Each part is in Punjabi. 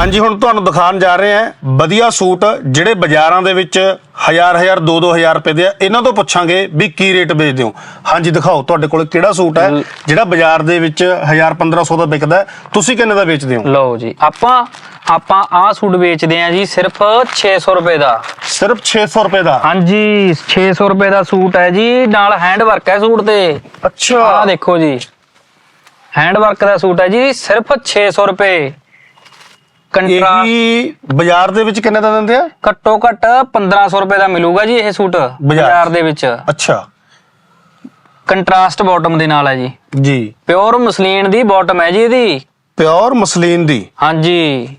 ਹਾਂਜੀ ਹੁਣ ਤੁਹਾਨੂੰ ਦਿਖਾਉਣ ਜਾ ਰਹੇ ਹਾਂ। ਵਧੀਆ ਸੂਟ ਜਿਹੜੇ ਬਾਜ਼ਾਰਾਂ ਦੇ ਵਿੱਚ ਹਜ਼ਾਰ ਹਜ਼ਾਰ 2-2000 ਰੁਪਏ ਦੇ ਆ ਇਹਨਾਂ ਤੋਂ ਪੁੱਛਾਂਗੇ ਵੀ ਕੀ ਰੇਟ ਵੇਚਦੇ ਹੋ। ਹਾਂਜੀ ਦਿਖਾਓ ਤੁਹਾਡੇ ਕੋਲ ਕਿਹੜਾ ਸੂਟ ਹੈ ਜਿਹੜਾ ਬਾਜ਼ਾਰ ਦੇ ਵਿੱਚ 1000 1500 ਦਾ ਵਿਕਦਾ ਤੁਸੀਂ ਕਿੰਨੇ ਦਾ ਵੇਚਦੇ ਹੋ? ਲਓ ਜੀ ਆਪਾਂ ਆਪਾਂ ਆਹ ਸੂਟ ਵੇਚਦੇ ਆ ਜੀ ਸਿਰਫ 600 ਰੁਪਏ ਦਾ। ਸਿਰਫ 600 ਰੁਪਏ ਦਾ? ਹਾਂਜੀ 600 ਰੁਪਏ ਦਾ ਸੂਟ ਹੈ ਜੀ ਨਾਲ ਹੈਂਡ ਵਰਕ ਹੈ ਸੂਟ ਤੇ। ਅੱਛਾ। ਆਹ ਦੇਖੋ ਜੀ ਹੈਂਡ ਵਰਕ ਦਾ ਸੂਟ ਹੈ ਜੀ ਸਿਰਫ 600 ਰੁਪਏ। ਕੰਟਰਾ ਇਹੀ ਬਾਜ਼ਾਰ ਦੇ ਵਿੱਚ ਕਿੰਨੇ ਦਾ ਦਿੰਦੇ ਆ? ਘੱਟੋ ਘੱਟ 1500 ਰੁਪਏ ਦਾ ਮਿਲੂਗਾ ਜੀ ਇਹ ਸੂਟ ਬਾਜ਼ਾਰ ਦੇ ਵਿੱਚ। ਅੱਛਾ। ਕੰਟਰਾਸਟ ਬਾਟਮ ਦੇ ਨਾਲ ਹੈ ਜੀ। ਜੀ। ਪਿਓਰ ਮਸਲੀਨ ਦੀ ਬਾਟਮ ਹੈ ਜੀ ਇਹਦੀ। ਪਿਓਰ ਮਸਲੀਨ ਦੀ। ਹਾਂਜੀ।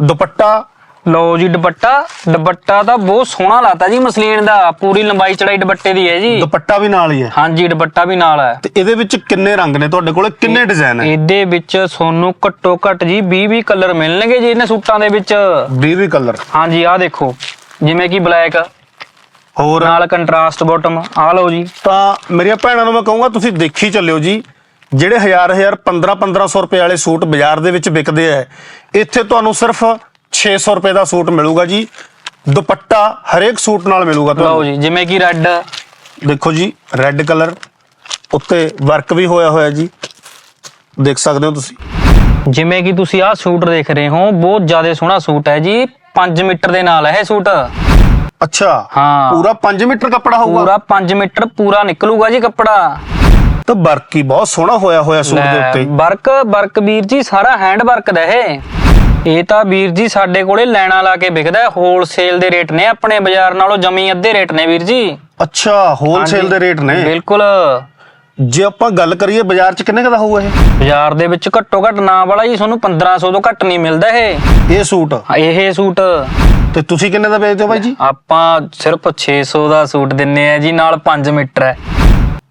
ਦੁਪੱਟਾ ਲਓ ਜੀ ਦੁਪੱਟਾ। ਦੁਪੱਟਾ ਤਾਂ ਬਹੁਤ ਸੋਹਣਾ ਲਾਤਾ ਜੀ ਮਸਲੀਨ ਦਾ। ਪੂਰੀ ਲੰਬਾਈ ਚੜਾਈ ਦੁਪੱਟੇ ਦੀ ਹੈ ਜੀ। ਦੁਪੱਟਾ ਵੀ ਨਾਲ ਹੀ ਹੈ। ਹਾਂਜੀ ਦੁਪੱਟਾ ਵੀ ਨਾਲ ਹੈ। ਤੇ ਇਹਦੇ ਵਿੱਚ ਕਿੰਨੇ ਰੰਗ ਨੇ ਤੁਹਾਡੇ ਕੋਲ? ਕਿੰਨੇ ਡਿਜ਼ਾਈਨ ਹੈ? ਇਹਦੇ ਵਿੱਚ ਤੁਹਾਨੂੰ ਘੱਟੋ ਘੱਟ ਜੀ 20 20 ਕਲਰ ਮਿਲਣਗੇ ਜੀ ਇਹਨਾਂ ਸੂਟਾਂ ਦੇ ਵਿੱਚ। 20 ਕਲਰ। ਹਾਂਜੀ ਆਹ ਦੇਖੋ। ਜਿਵੇਂ ਕਿ ਬਲੈਕ। ਹੋਰ? ਨਾਲ ਕੰਟਰਾਸਟ ਬਾਟਮ। ਆਹ ਲਓ ਜੀ। ਤਾਂ ਮੇਰੀਆਂ ਭੈਣਾਂ ਨੂੰ ਮੈਂ ਕਹੂੰਗਾ ਤੁਸੀਂ ਦੇਖੀ ਚੱਲਿਓ ਜੀ। ਜਿਹੜੇ ਹਜ਼ਾਰ ਹਜ਼ਾਰ 15 1500 ਰੁਪਏ ਵਾਲੇ ਸੂਟ ਬਾਜ਼ਾਰ ਦੇ ਵਿੱਚ ਵਿਕਦੇ ਆ ਇੱਥੇ ਤੁਹਾਨੂੰ ਸਿਰਫ 600 ਰੁਪਏ ਦਾ ਸੂਟ ਮਿਲੂਗਾ ਜੀ। ਦੁਪੱਟਾ ਹਰੇਕ ਸੂਟ ਨਾਲ ਮਿਲੂਗਾ ਲਓ ਜੀ ਜਿਵੇਂ ਕਿ ਰੈੱਡ ਦੇਖੋ ਜੀ ਰੈੱਡ ਕਲਰ ਉੱਤੇ ਵਰਕ ਵੀ ਹੋਇਆ ਹੋਇਆ ਜੀ। ਦੇਖ ਸਕਦੇ ਹੋ ਤੁਸੀਂ। ਜਿਵੇਂ ਕਿ ਤੁਸੀਂ ਆਹ ਸੂਟ ਦੇਖ ਰਹੇ ਹੋ ਬਹੁਤ ਜ਼ਿਆਦਾ ਸੋਹਣਾ ਸੂਟ ਹੈ ਜੀ। 5 ਮੀਟਰ ਦੇ ਨਾਲ ਹੈ ਇਹ ਸੂਟ। ਅੱਛਾ ਹਾਂ। ਪੂਰਾ 5 ਮੀਟਰ ਕੱਪੜਾ ਹੋਊਗਾ? ਪੂਰਾ 5 ਮੀਟਰ ਪੂਰਾ ਨਿਕਲੂਗਾ ਜੀ ਕੱਪੜਾ। ਤਾਂ ਵਰਕ ਹੀ ਬਹੁਤ ਸੋਹਣਾ ਹੋਇਆ ਹੋਇਆ ਸੂਟ ਦੇ ਉੱਤੇ। ਵਰਕ ਵਰਕ ਵੀਰ ਜੀ ਸਾਰਾ ਹੈਂਡ ਵਰਕ ਦਾ ਇਹ। ਇਹ ਤਾਂ ਵੀਰ ਜੀ ਸਾਡੇ ਕੋਲੇ ਲੈਣਾ ਲਾ ਕੇ ਵਿਕਦਾ ਹੈ ਹੋਲਸੇਲ ਦੇ ਰੇਟ ਨੇ ਆਪਣੇ ਬਾਜ਼ਾਰ ਨਾਲੋਂ ਜਮੀ ਅੱਧੇ ਰੇਟ ਨੇ ਵੀਰ ਜੀ। ਅੱਛਾ ਹੋਲਸੇਲ ਦੇ ਰੇਟ ਨੇ? ਬਿਲਕੁਲ। ਜੇ ਆਪਾਂ ਗੱਲ ਕਰੀਏ ਬਾਜ਼ਾਰ 'ਚ ਕਿੰਨੇ ਕੁ ਦਾ ਹੋਊਗਾ ਇਹ? ਬਾਜ਼ਾਰ ਦੇ ਵਿੱਚ ਘੱਟੋ ਘੱਟ ਨਾ ਵਾਲਾ ਜੀ ਤੁਹਾਨੂੰ 1500 ਤੋਂ ਘੱਟ ਨਹੀਂ ਮਿਲਦਾ ਇਹ। ਇਹ ਸੂਟ? ਇਹ ਸੂਟ। ਤੇ ਤੁਸੀਂ ਕਿੰਨੇ ਦਾ ਵੇਚਦੇ ਹੋ ਬਾਈ ਜੀ? ਆਪਾਂ ਸਿਰਫ 600 ਦਾ ਸੂਟ ਦਿੰਨੇ ਆ ਜੀ ਨਾਲ 5 ਮੀਟਰ ਹੈ।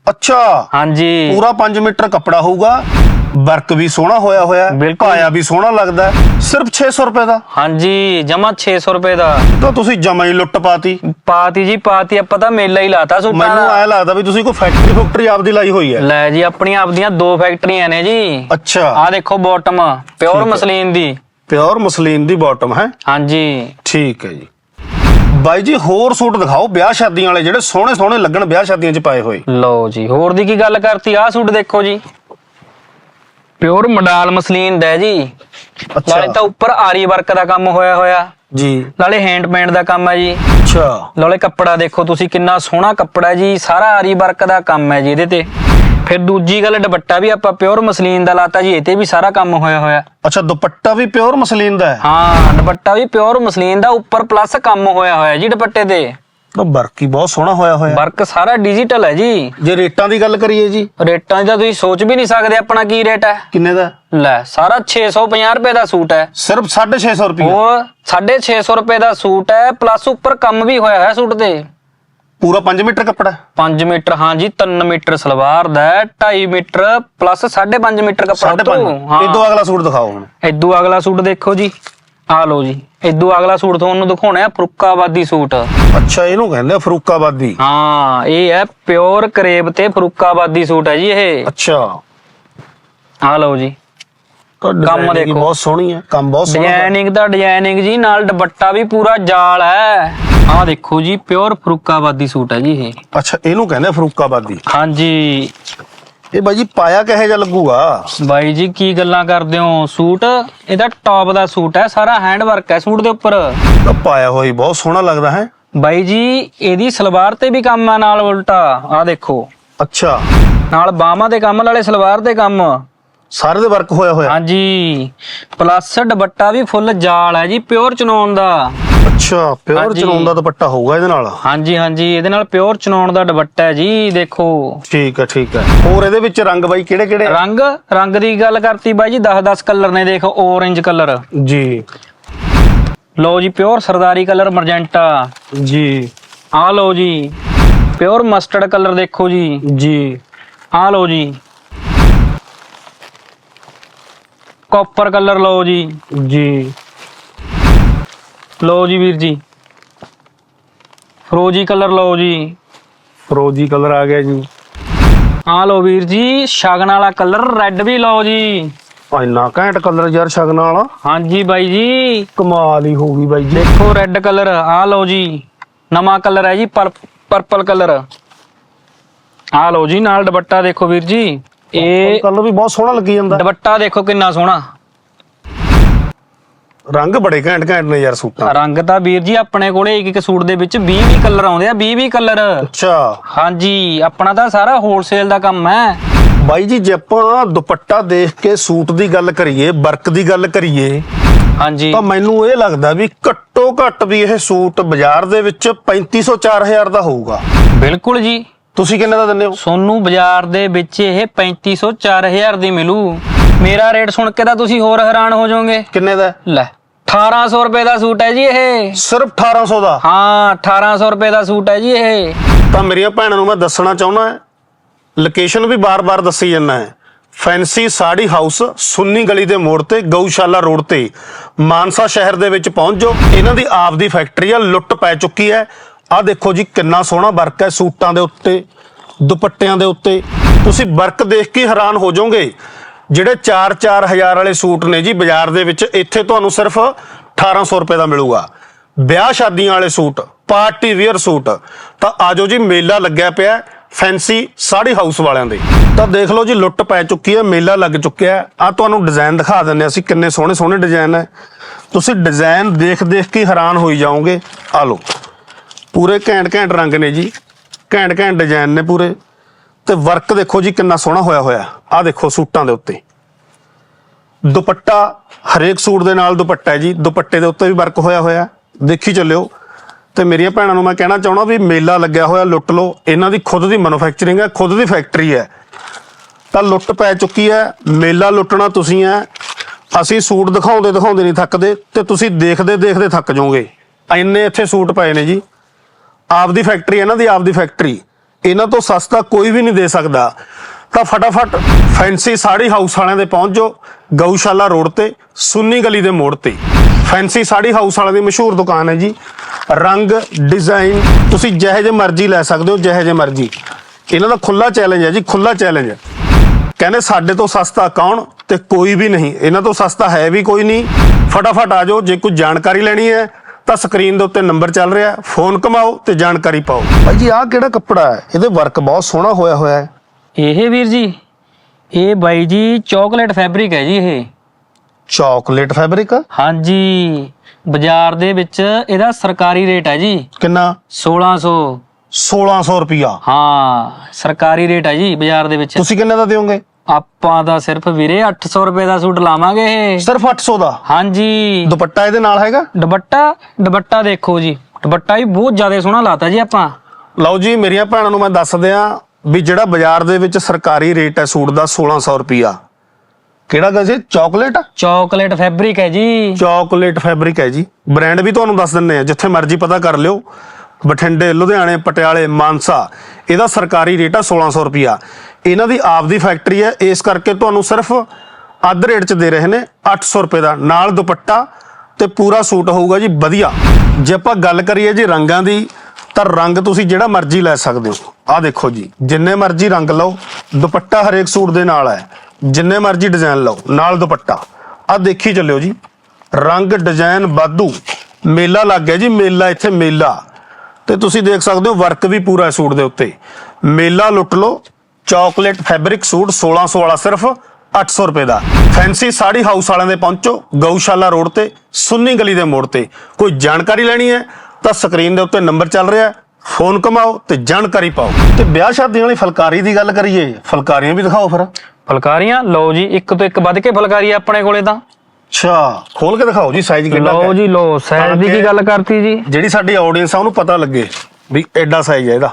ਅੱਛਾ। ਹਾਂਜੀ। ਪੂਰਾ 5 ਮੀਟਰ ਕੱਪੜਾ ਹੋਊਗਾ। ਵਰਕ ਵੀ ਸੋਹਣਾ ਹੋਇਆ ਹੋਇਆ ਬਿਲਕੁਲ। ਪਾਇਆ ਵੀ ਸੋਹਣਾ ਲੱਗਦਾ ਹੈ। ਸਿਰਫ 600 ਰੁਪਏ ਦਾ? ਹਾਂਜੀ ਜਮਾ 600 ਰੁਪਏ ਦਾ। ਤਾਂ ਤੁਸੀਂ ਜਮਾ ਹੀ ਲੁੱਟ ਪਾਤੀ। ਪਾਤੀ ਜੀ ਪਾਤੀ ਆਪਾਂ ਤਾਂ ਮੇਲਾ ਹੀ ਲਾਤਾ ਸੂਟਾਂ ਮੈਨੂੰ ਦਾ। ਐ ਲੱਗਦਾ ਵੀ ਤੁਸੀਂ ਕੋਈ ਫੈਕਟਰੀ ਫੈਕਟਰੀ ਆਪਦੀ ਲਾਈ ਹੋਈ ਹੈ। ਲੈ ਜੀ ਆਪਣੀਆਂ ਆਪਦੀਆਂ ਦੋ ਫੈਕਟਰੀਆਂ ਨੇ ਜੀ। ਅੱਛਾ। ਆਹ ਦੇਖੋ ਬਾਟਮ ਪਿਓਰ ਮਸਲੀਨ ਦੀ। ਪਿਓਰ ਮਸਲੀਨ ਦੀ ਬਾਟਮ ਹੈ? ਹਾਂਜੀ। ਠੀਕ ਹੈ ਜੀ। ਬਾਈ ਜੀ ਹੋਰ ਸੂਟ ਦਿਖਾਓ ਵਿਆਹ ਸ਼ਾਦੀਆਂ ਵਾਲੇ ਜਿਹੜੇ ਸੋਹਣੇ ਸੋਹਣੇ ਲੱਗਣ ਵਿਆਹ ਸ਼ਾਦੀਆਂ 'ਚ ਪਾਏ ਹੋਏ। ਲਓ ਜੀ ਹੋਰ ਦੀ ਕੀ ਗੱਲ ਕਰਤੀ? ਆਹ ਸੂਟ ਦੇਖੋ ਜੀ। ਪਿਓਰ ਮਡਾਲ ਮਸਲੀਨ ਦਾ ਹੈ ਜੀ। ਨਾਲੇ ਤਾਂ ਉੱਪਰ ਆਰੀ ਵਰਕ ਦਾ ਕੰਮ ਹੋਇਆ ਹੋਇਆ। ਜੀ। ਨਾਲੇ ਹੈਂਡ ਪੇਂਟ ਦਾ ਕੰਮ ਹੈ ਜੀ। ਅੱਛਾ। ਨਾਲੇ ਕੱਪੜਾ ਦੇਖੋ ਤੁਸੀਂ ਕਿੰਨਾ ਸੋਹਣਾ ਕੱਪੜਾ ਜੀ। ਸਾਰਾ ਆਰੀ ਵਰਕ ਦਾ ਕੰਮ ਹੈ ਜੀ ਇਹਦੇ ਤੇ। ਫਿਰ ਦੂਜੀ ਗੱਲ ਦੁਪੱਟਾ ਵੀ ਆਪਾਂ ਪਿਓਰ ਮਸਲੀਨ ਦਾ ਲਾਤਾ ਜੀ। ਇਹ ਤੇ ਵੀ ਸਾਰਾ ਕੰਮ ਹੋਇਆ ਹੋਇਆ। ਅੱਛਾ ਦੁਪੱਟਾ ਵੀ ਪਿਓਰ ਮਸਲੀਨ ਦਾ ਹੈ? ਹਾਂ ਦੁਪੱਟਾ ਵੀ ਪਿਓਰ ਮਸਲੀਨ ਦਾ ਉੱਪਰ ਪਲੱਸ ਕੰਮ ਹੋਇਆ ਹੋਇਆ ਜੀ ਦੁਪੱਟੇ ਤਾਂ। ਵਰਕ ਹੀ ਬਹੁਤ ਸੋਹਣਾ ਹੋਇਆ ਹੋਇਆ। ਵਰਕ ਸਾਰਾ ਡਿਜੀਟਲ ਹੈ ਜੀ। ਜੇ ਰੇਟਾਂ ਦੀ ਗੱਲ ਕਰੀਏ ਜੀ। ਰੇਟਾਂ ਦਾ ਤੁਸੀਂ ਸੋਚ ਵੀ ਨਹੀਂ ਸਕਦੇ ਆਪਣਾ ਕੀ ਰੇਟ ਹੈ। ਕਿੰਨੇ ਦਾ? ਲੈ ਸਾਰਾ 650 ਰੁਪਏ ਦਾ ਸੂਟ ਹੈ। ਸਿਰਫ 650 ਰੁਪਏ ਉਹ 650 ਰੁਪਏ ਦਾ ਸੂਟ ਹੈ ਪਲੱਸ ਉੱਪਰ ਕੰਮ ਵੀ ਹੋਇਆ ਹੈ ਸੂਟ ਤੇ। ਪੂਰਾ 5 ਮੀਟਰ ਕੱਪੜਾ? 5 ਮੀਟਰ ਹਾਂਜੀ 3 ਮੀਟਰ ਸਲਵਾਰ ਦਾ 2.5 ਮੀਟਰ ਪਲੱਸ 5.5 ਮੀਟਰ ਕੱਪੜਾ। ਪੰਜ। ਹਾਂ। ਇਦੋਂ ਅਗਲਾ ਸੂਟ ਦਿਖਾਓ ਹੁਣ। ਇਦੋਂ ਅਗਲਾ ਸੂਟ ਦੇਖੋ ਜੀ। ਆ ਲਓ ਜੀ ਇਦੋਂ ਅਗਲਾ ਸੂਟ ਤੁਹਾਨੂੰ ਦਿਖਾਉਣਾ ਹੈ ਫਰੁੱਕਾਬਾਦੀ ਸੂਟ। ਅੱਛਾ ਇਹਨੂੰ ਕਹਿੰਦੇ ਆ ਫਰੂਕਾਬਾਦੀ? ਹਾਂ ਇਹ ਹੈ ਪਿਓਰ ਕਰੇਬ ਤੇ ਫਰੁੱਕਾਬਾਦੀ ਸੂਟ ਹੈ ਜੀ ਇਹ। ਅੱਛਾ। ਆ ਲਓ ਜੀ। ਕੰਮ ਦੇਖੋ। ਬਹੁਤ ਸੋਹਣੀ ਹੈ ਕੰਮ ਬਹੁਤ ਸੋਹਣਾ ਹੈ। ਡਿਜ਼ਾਈਨਿੰਗ ਦਾ ਡਿਜ਼ਾਈਨਿੰਗ ਜੀ ਨਾਲ ਦੁਪੱਟਾ ਵੀ ਪੂਰਾ ਜਾਲ ਹੈ। ਆਹ ਦੇਖੋ ਜੀ ਪਿਓਰ ਫਰੁੱਕਾਬਾਦੀ ਸੂਟ ਹੈ ਜੀ ਇਹ। ਅੱਛਾ ਇਹਨੂੰ ਕਹਿੰਦੇ ਆ ਫਰੂਕਾਬਾਦੀ। ਹਾਂਜੀ। ਇਹ ਬਾਈ ਜੀ ਪਾਇਆ ਕਿਹੋ ਜਿਹਾ ਲੱਗੂਗਾ? ਬਾਈ ਜੀ ਕੀ ਗੱਲਾਂ ਕਰਦੇ ਹੋ? ਸੂਟ? ਇਹਦਾ ਟੌਪ ਦਾ ਸੂਟ ਹੈ ਸਾਰਾ ਹੈਂਡ ਵਰਕ ਹੈ ਸੂਟ ਦੇ ਉੱਪਰ। ਤਾਂ ਪਾਇਆ ਹੋਈ ਬਹੁਤ ਸੋਹਣਾ ਲੱਗਦਾ ਹੈ। ਬਾਈ ਜੀ ਇਹਦੀ ਸਲਵਾਰ ਤੇ ਵੀ ਕੰਮ ਆ ਨਾਲ ਉਲਟਾ ਆਹ ਦੇਖੋ। ਅੱਛਾ। ਨਾਲ ਬਾਹਾਂ ਦੇ ਕੰਮ ਨਾਲੇ ਸਲਵਾਰ ਤੇ ਕੰਮ। ਸਾਰੇ ਦੇ ਵਰਕ ਹੋਇਆ ਹੋਇਆ। ਹਾਂਜੀ। ਪਲੱਸ ਦੁਪੱਟਾ ਵੀ ਫੁੱਲ ਜਾਲ ਹੈ ਜੀ ਪਿਓਰ ਚਨੌਨ ਦਾ। ਅੱਛਾ ਪਿਓਰ ਹਾਂਜੀ। ਦਾ ਦੁਪੱਟਾ ਹੋਊਗਾ ਇਹਦੇ ਨਾਲ? ਹਾਂਜੀ ਹਾਂਜੀ ਇਹਦੇ ਨਾਲ ਪਿਓਰ ਚਨੌਨ ਦਾ ਦੁਪੱਟਾ ਹੈ ਜੀ ਦੇਖੋ। ਠੀਕ ਹੈ ਠੀਕ ਹੈ। ਹੋਰ ਇਹਦੇ ਵਿੱਚ ਰੰਗ ਬਾਈ ਕਿਹੜੇ ਕਿਹੜੇ ਰੰਗ ਰੰਗ ਦੀ ਗੱਲ ਕਰਤੀ ਬਾਈ ਜੀ 10 10 ਕਲਰ ਨੇ ਦੇਖੋ orange ਕਲਰ। ਜੀ। ਲਓ ਜੀ ਪਿਓਰ ਸਰਦਾਰੀ ਕਲਰ ਮਰਜੈਂਟਾ ਜੀ। ਆਹ ਲਓ ਜੀ ਪਿਓਰ ਮਸਟਰਡ ਕਲਰ ਦੇਖੋ ਜੀ। ਜੀ। ਆਹ ਲਓ ਜੀ। ਕਾਪਰ ਕਲਰ ਲਓ ਜੀ। ਜੀ। ਲਓ ਜੀ ਵੀਰ ਜੀ। ਫਰੋਜੀ ਕਲਰ ਲਓ ਜੀ। ਫਰੋਜੀ ਕਲਰ ਆ ਗਿਆ ਜੀ। ਆਹ ਲਓ ਵੀਰ ਜੀ ਸ਼ਗਨ ਵਾਲਾ ਕਲਰ ਰੈੱਡ ਵੀ ਲਓ ਜੀ। ਆ ਇੰਨਾ ਘੈਂਟ ਕਲਰ ਯਾਰ ਸ਼ਗਨਾਂ ਵਾਲਾ। ਹਾਂਜੀ ਬਾਈ ਜੀ। ਕਮਾਲ ਹੀ ਹੋ ਗਈ ਬਾਈ ਜੀ। ਦੇਖੋ ਰੈੱਡ ਕਲਰ ਆ ਲਓ ਜੀ। ਨਵਾਂ ਕਲਰ ਹੈ ਜੀ ਪਰਪਲ ਕਲਰ ਆ ਲਓ ਜੀ ਨਾਲ ਦੁਪੱਟਾ ਦੇਖੋ ਵੀਰ ਜੀ। ਇਹ ਕਲਰ ਵੀ ਬਹੁਤ ਸੋਹਣਾ ਲੱਗੀ ਜਾਂਦਾ। ਦੁਪੱਟਾ ਦੇਖੋ ਕਿੰਨਾ ਸੋਹਣਾ। ਰੰਗ ਬੜੇ ਘੈਂਟ ਘੈਂਟ ਨੇ ਯਾਰ ਸੂਟਾਂ। ਰੰਗ ਤਾਂ ਵੀਰ ਜੀ ਆਪਣੇ ਕੋਲੇ ਇੱਕ ਇੱਕ ਸੂਟ ਦੇ ਵਿੱਚ 20 20 ਕਲਰ ਆਉਂਦੇ ਆ 20 20 ਕਲਰ। ਅੱਛਾ। ਹਾਂਜੀ ਆਪਣਾ ਤਾਂ ਸਾਰਾ ਹੋਲਸੇਲ ਦਾ ਕੰਮ ਹੈ। ਬਾਈ ਜੀ ਜੇ ਆਪਾਂ ਦੁਪੱਟਾ ਦੇਖ ਕੇ ਸੂਟ ਦੀ ਗੱਲ ਕਰੀਏ ਵਰਕ ਦੀ ਗੱਲ ਕਰੀਏ ਹਾਂਜੀ। ਤਾਂ ਮੈਨੂੰ ਇਹ ਲੱਗਦਾ ਵੀ ਘੱਟੋ ਘੱਟ ਵੀ ਇਹ ਸੂਟ ਬਾਜ਼ਾਰ ਦੇ ਵਿੱਚ 3500 4000 ਦਾ ਹੋਊਗਾ। ਬਿਲਕੁਲ ਜੀ। ਤੁਸੀਂ ਕਿੰਨੇ ਦਾ ਦਿੰਦੇ ਹੋ? ਸੋਨੂੰ ਬਾਜ਼ਾਰ ਦੇ ਵਿੱਚ ਇਹ 3500 4000 ਦੀ ਮਿਲੂ। ਮੇਰਾ ਰੇਟ ਸੁਣ ਕੇ ਤਾਂ ਤੁਸੀਂ ਹੋਰ ਹੈਰਾਨ ਹੋ ਜਾਓਗੇ। ਕਿੰਨੇ ਦਾ? ਲੈ 1800 ਰੁਪਏ ਦਾ ਸੂਟ ਹੈ ਜੀ ਇਹ। ਸਿਰਫ 1800 ਦਾ? ਹਾਂ 1800 ਰੁਪਏ ਦਾ ਸੂਟ ਹੈ ਜੀ ਇਹ। ਤਾਂ ਮੇਰੀਆਂ ਭੈਣਾਂ ਨੂੰ ਮੈਂ ਦੱਸਣਾ ਚਾਹੁੰਦਾ ਲੋਕੇਸ਼ਨ ਵੀ ਬਾਰ-ਬਾਰ ਦੱਸੀ ਜਾਂਦਾ ਹੈ। ਫੈਂਸੀ ਸਾੜੀ ਹਾਊਸ ਸੁੰਨੀ ਗਲੀ ਦੇ ਮੋੜ ਤੇ ਗਊਸ਼ਾਲਾ ਰੋਡ ਤੇ। ਮਾਨਸਾ ਸ਼ਹਿਰ ਦੇ ਵਿੱਚ ਪਹੁੰਚ ਜਾਓ। ਇਹਨਾਂ ਦੀ ਆਪ ਦੀ ਫੈਕਟਰੀ ਆ ਲੁੱਟ ਪੈ ਚੁੱਕੀ ਹੈ। ਆਹ ਦੇਖੋ ਜੀ ਕਿੰਨਾ ਸੋਹਣਾ ਵਰਕ ਹੈ ਸੂਟਾਂ ਦੇ ਉੱਤੇ ਦੁਪੱਟਿਆਂ ਦੇ ਉੱਤੇ। ਤੁਸੀਂ ਵਰਕ ਦੇਖ ਕੇ ਹੈਰਾਨ ਹੋ ਜਾਓਗੇ। ਜਿਹੜੇ 4-4 ਹਜ਼ਾਰ ਵਾਲੇ ਸੂਟ ਨੇ ਜੀ ਬਾਜ਼ਾਰ ਦੇ ਵਿੱਚ, ਇੱਥੇ ਤੁਹਾਨੂੰ ਸਿਰਫ 1800 ਰੁਪਏ ਦਾ ਮਿਲੂਗਾ। ਵਿਆਹ ਸ਼ਾਦੀਆਂ ਵਾਲੇ ਸੂਟ, ਪਾਰਟੀ ਵੇਅਰ ਸੂਟ, ਤਾਂ ਆਜੋ ਜੀ ਮੇਲਾ ਲੱਗਿਆ ਪਿਆ ਫੈਂਸੀ ਸਾੜੀ ਹਾਊਸ ਵਾਲਿਆਂ ਦੇ। ਤਾਂ ਦੇਖ ਲਓ ਜੀ, ਲੁੱਟ ਪੈ ਚੁੱਕੀ ਹੈ, ਮੇਲਾ ਲੱਗ ਚੁੱਕਿਆ ਆ ਤੁਹਾਨੂੰ ਡਿਜ਼ਾਈਨ ਦਿਖਾ ਦਿੰਦੇ ਅਸੀਂ, ਕਿੰਨੇ ਸੋਹਣੇ ਸੋਹਣੇ ਡਿਜ਼ਾਈਨ ਹੈ। ਤੁਸੀਂ ਡਿਜ਼ਾਈਨ ਦੇਖ ਦੇਖ ਕੇ ਹੈਰਾਨ ਹੋਈ ਜਾਓਗੇ। ਆ ਲਓ, ਪੂਰੇ ਘੈਂਟ ਘੈਂਟ ਰੰਗ ਨੇ ਜੀ, ਘੈਂਟ ਘੈਂਟ ਡਿਜ਼ਾਈਨ ਨੇ ਪੂਰੇ। ਤੇ ਵਰਕ ਦੇਖੋ ਜੀ ਕਿੰਨਾ ਸੋਹਣਾ ਹੋਇਆ ਹੋਇਆ। ਆ ਦੇਖੋ ਸੂਟਾਂ ਦੇ ਉੱਤੇ। ਦੁਪੱਟਾ ਹਰੇਕ ਸੂਟ ਦੇ ਨਾਲ ਦੁਪੱਟਾ ਹੈ ਜੀ। ਦੁਪੱਟੇ ਦੇ ਉੱਤੇ ਵੀ ਵਰਕ ਹੋਇਆ ਹੋਇਆ। ਦੇਖੀ ਚੱਲਿਓ। ਤੇ ਮੇਰੀਆਂ ਭੈਣਾਂ ਨੂੰ ਮੈਂ ਕਹਿਣਾ ਚਾਹਣਾ ਵੀ ਮੇਲਾ ਲੱਗਿਆ ਹੋਇਆ, ਲੁੱਟ ਲਓ। ਇਹਨਾਂ ਦੀ ਖੁਦ ਦੀ ਮੈਨੂਫੈਕਚਰਿੰਗ ਹੈ, ਖੁਦ ਦੀ ਫੈਕਟਰੀ ਹੈ। ਤਾਂ ਲੁੱਟ ਪੈ ਚੁੱਕੀ ਹੈ। ਮੇਲਾ ਲੁੱਟਣਾ ਤੁਸੀਂ ਹੈ। ਅਸੀਂ ਸੂਟ ਦਿਖਾਉਂਦੇ ਦਿਖਾਉਂਦੇ ਨਹੀਂ ਥੱਕਦੇ ਤੇ ਤੁਸੀਂ ਦੇਖਦੇ ਦੇਖਦੇ ਥੱਕ ਜਾਓਗੇ। ਇੰਨੇ ਇੱਥੇ ਸੂਟ ਪਏ ਨੇ ਜੀ। ਆਪਦੀ ਫੈਕਟਰੀ ਇਹਨਾਂ ਦੀ ਆਪਦੀ ਫੈਕਟਰੀ ਇਹਨਾਂ ਤੋਂ ਸਸਤਾ ਕੋਈ ਵੀ ਨਹੀਂ ਦੇ ਸਕਦਾ। ਤਾਂ ਫਟਾਫਟ ਫੈਂਸੀ ਸਾੜੀ ਹਾਊਸ ਵਾਲਿਆਂ ਦੇ ਪਹੁੰਚ ਜਾਓ, ਗਊਸ਼ਾਲਾ ਰੋਡ ਤੇ, ਸੁੰਨੀ ਗਲੀ ਦੇ ਮੋੜ ਤੇ। ਫੈਂਸੀ ਸਾੜੀ ਹਾਊਸ ਵਾਲਿਆਂ ਦੀ ਮਸ਼ਹੂਰ ਦੁਕਾਨ ਹੈ ਜੀ। ਰੰਗ, ਡਿਜ਼ਾਈਨ, ਤੁਸੀਂ ਜਿਹੇ ਜਿਹੇ ਮਰਜ਼ੀ ਲੈ ਸਕਦੇ ਹੋ, ਜਿਹੇ ਜਿਹੇ ਮਰਜ਼ੀ। ਇਹਨਾਂ ਦਾ ਖੁੱਲਾ ਚੈਲੰਜ ਹੈ ਜੀ ਖੁੱਲਾ ਚੈਲੰਜ ਹੈ। ਕਹਿੰਦੇ ਸਾਡੇ ਤੋਂ ਸਸਤਾ ਕੌਣ ਤੇ ਕੋਈ ਵੀ ਨਹੀਂ। ਇਹਨਾਂ ਤੋਂ ਸਸਤਾ ਹੈ ਵੀ ਕੋਈ ਨਹੀਂ। ਫਟਾਫਟ ਆ ਜਾਓ, ਜੇ ਕੋਈ ਜਾਣਕਾਰੀ ਲੈਣੀ ਹੈ ਤਾਂ ਸਕਰੀਨ ਦੇ ਉੱਤੇ ਨੰਬਰ ਚੱਲ ਰਿਹਾ ਹੈ। ਫੋਨ ਕਮਾਓ ਤੇ ਜਾਣਕਾਰੀ ਪਾਓ। ਭਾਈ ਜੀ ਆਹ ਕਿਹੜਾ ਕੱਪੜਾ ਹੈ? ਇਹਦੇ ਵਰਕ ਬਹੁਤ ਸੋਹਣਾ ਹੋਇਆ ਹੋਇਆ ਹੈ। ਇਹ ਵੀਰ ਜੀ ਇਹ ਬਾਈ ਜੀ ਚਾਕਲੇਟ ਫੈਬਰਿਕ ਹੈ ਜੀ ਇਹ। ਚਾਕਲੇਟ ਫੈਬਰਿਕ ਹਾਂਜੀ ਬਾਜ਼ਾਰ ਦੇ ਵਿੱਚ ਇਹਦਾ ਸਰਕਾਰੀ ਰੇਟ ਹੈ ਜੀ। ਕਿੰਨਾ? 1600 1600 ਰੁਪਿਆ ਹਾਂ ਸਰਕਾਰੀ ਰੇਟ ਹੈ ਜੀ ਬਾਜ਼ਾਰ ਦੇ ਵਿੱਚ। ਤੁਸੀਂ ਕਿੰਨੇ ਦਾ ਦਿਓਗੇ? ਆਪਾਂ ਦਾ ਸਿਰਫ ਵੀਰੇ 800 ਰੁਪਏ ਦਾ ਸੂਟ ਲਾਵਾਂਗੇ ਇਹ। ਸਿਰਫ 800 ਦਾ? ਹਾਂਜੀ। ਦੁਪੱਟਾ ਇਹਦੇ ਨਾਲ ਹੈਗਾ? ਦੁਪੱਟਾ ਦੁਪੱਟਾ ਦੇਖੋ ਜੀ। ਦੁਪੱਟਾ ਵੀ ਬਹੁਤ ਜ਼ਿਆਦਾ ਸੋਹਣਾ ਲਾਤਾ ਜੀ ਆਪਾਂ। ਲਓ ਜੀ ਮੇਰੀਆਂ ਭੈਣਾਂ ਨੂੰ ਮੈਂ ਦੱਸ ਦਿਆਂ ਵੀ ਜਿਹੜਾ ਬਾਜ਼ਾਰ ਦੇ ਵਿੱਚ ਸਰਕਾਰੀ ਰੇਟ ਹੈ ਸੂਟ ਦਾ 1600 ਰੁਪਿਆ ਕਿਹੜਾ ਜੀ? ਚਾਕਲੇਟ? ਚਾਕਲੇਟ ਫੈਬਰਿਕ ਹੈ ਜੀ। ਚਾਕਲੇਟ ਫੈਬਰਿਕ ਹੈ ਜੀ। ਬ੍ਰਾਂਡ ਵੀ ਤੁਹਾਨੂੰ ਦੱਸ ਦਿੰਨੇ ਆ ਜਿੱਥੇ ਮਰਜ਼ੀ ਪਤਾ ਕਰ ਲਿਓ। ਬਠਿੰਡੇ, ਲੁਧਿਆਣੇ, ਪਟਿਆਲੇ, ਮਾਨਸਾ। ਇਹਦਾ ਸਰਕਾਰੀ ਰੇਟ ਆ 1600 ਰੁਪਿਆ ਇਹਨਾਂ ਦੀ ਆਪਦੀ ਫੈਕਟਰੀ ਹੈ। ਇਸ ਕਰਕੇ ਤੁਹਾਨੂੰ ਸਿਰਫ ਅੱਧ ਰੇਟ 'ਚ ਦੇ ਰਹੇ ਨੇ 800 ਰੁਪਏ ਦਾ। ਨਾਲ ਦੁਪੱਟਾ ਤੇ ਪੂਰਾ ਸੂਟ ਹੋਊਗਾ ਜੀ। ਵਧੀਆ। ਜੇ ਆਪਾਂ ਗੱਲ ਕਰੀਏ ਜੀ ਰੰਗਾਂ ਦੀ, ਤਾਂ ਰੰਗ ਤੁਸੀਂ ਜਿਹੜਾ ਮਰਜ਼ੀ ਲੈ ਸਕਦੇ ਹੋ। ਆਹ ਦੇਖੋ ਜੀ। ਜਿੰਨੇ ਮਰਜ਼ੀ ਰੰਗ ਲਓ, ਦੁਪੱਟਾ ਹਰੇਕ ਸੂਟ ਦੇ ਨਾਲ ਹੈ। ਜਿੰਨੇ ਮਰਜ਼ੀ ਡਿਜ਼ਾਈਨ ਲਓ, ਨਾਲ ਦੁਪੱਟਾ। ਆਹ ਦੇਖੀ ਚੱਲਿਓ ਜੀ। ਰੰਗ ਡਿਜ਼ਾਈਨ ਬਾਦੂ ਮੇਲਾ ਲੱਗ ਗਿਆ ਜੀ। ਮੇਲਾ, ਇੱਥੇ ਮੇਲਾ। ਤੇ ਤੁਸੀਂ ਦੇਖ ਸਕਦੇ ਹੋ ਵਰਕ ਵੀ ਪੂਰਾ ਸੂਟ ਦੇ ਉੱਤੇ। ਮੇਲਾ ਲੁੱਟ ਲਓ ਚਾਕਲੇਟ ਫੈਬਰਿਕ ਸੂਟ 1600 ਵਾਲਾ ਸਿਰਫ 800 ਰੁਪਏ ਦਾ। ਫੈਂਸੀ ਸਾੜੀ ਹਾਊਸ ਵਾਲਿਆਂ ਦੇ ਪਹੁੰਚੋ, ਗਊਸ਼ਾਲਾ ਰੋਡ ਤੇ, ਸੁੰਨੀ ਗਲੀ ਦੇ ਮੋੜ ਤੇ। ਕੋਈ ਜਾਣਕਾਰੀ ਲੈਣੀ ਹੈ ਤਾਂ ਸਕਰੀਨ ਦੇ ਉੱਤੇ ਨੰਬਰ ਚੱਲ ਰਿਹਾ ਫੋਨ ਕਮਾਓ ਤੇ ਜਾਣਕਾਰੀ ਪਾਓ। ਤੇ ਵਿਆਹ ਸ਼ਾਦੀਆਂ ਵਾਲੀ ਫੁਲਕਾਰੀ ਦੀ ਗੱਲ ਕਰੀਏ, ਫੁਲਕਾਰੀਆਂ ਵੀ ਦਿਖਾਓ ਫਿਰ। ਫੁਲਕਾਰੀਆਂ? ਲਓ ਜੀ, ਇੱਕ ਤੋਂ ਇੱਕ ਵੱਧ ਕੇ ਫੁਲਕਾਰੀ ਆਪਣੇ ਕੋਲੇ ਤਾਂ। ਅੱਛਾ ਖੋਲ ਕੇ ਦਿਖਾਓ ਜੀ ਸਾਈਜ਼ ਕਿੰਨਾ ਕੁ ਲਓ ਹੈ। ਜੀ ਲਓ ਸਾਈਜ਼ ਦੀ ਕੀ ਗੱਲ ਕਰਤੀ ਜੀ? ਜਿਹੜੀ ਸਾਡੀ ਆਡੀਅנס ਆ ਉਹਨੂੰ ਪਤਾ ਲੱਗੇ ਵੀ ਐਡਾ ਸਾਈਜ਼ ਹੈ ਇਹਦਾ।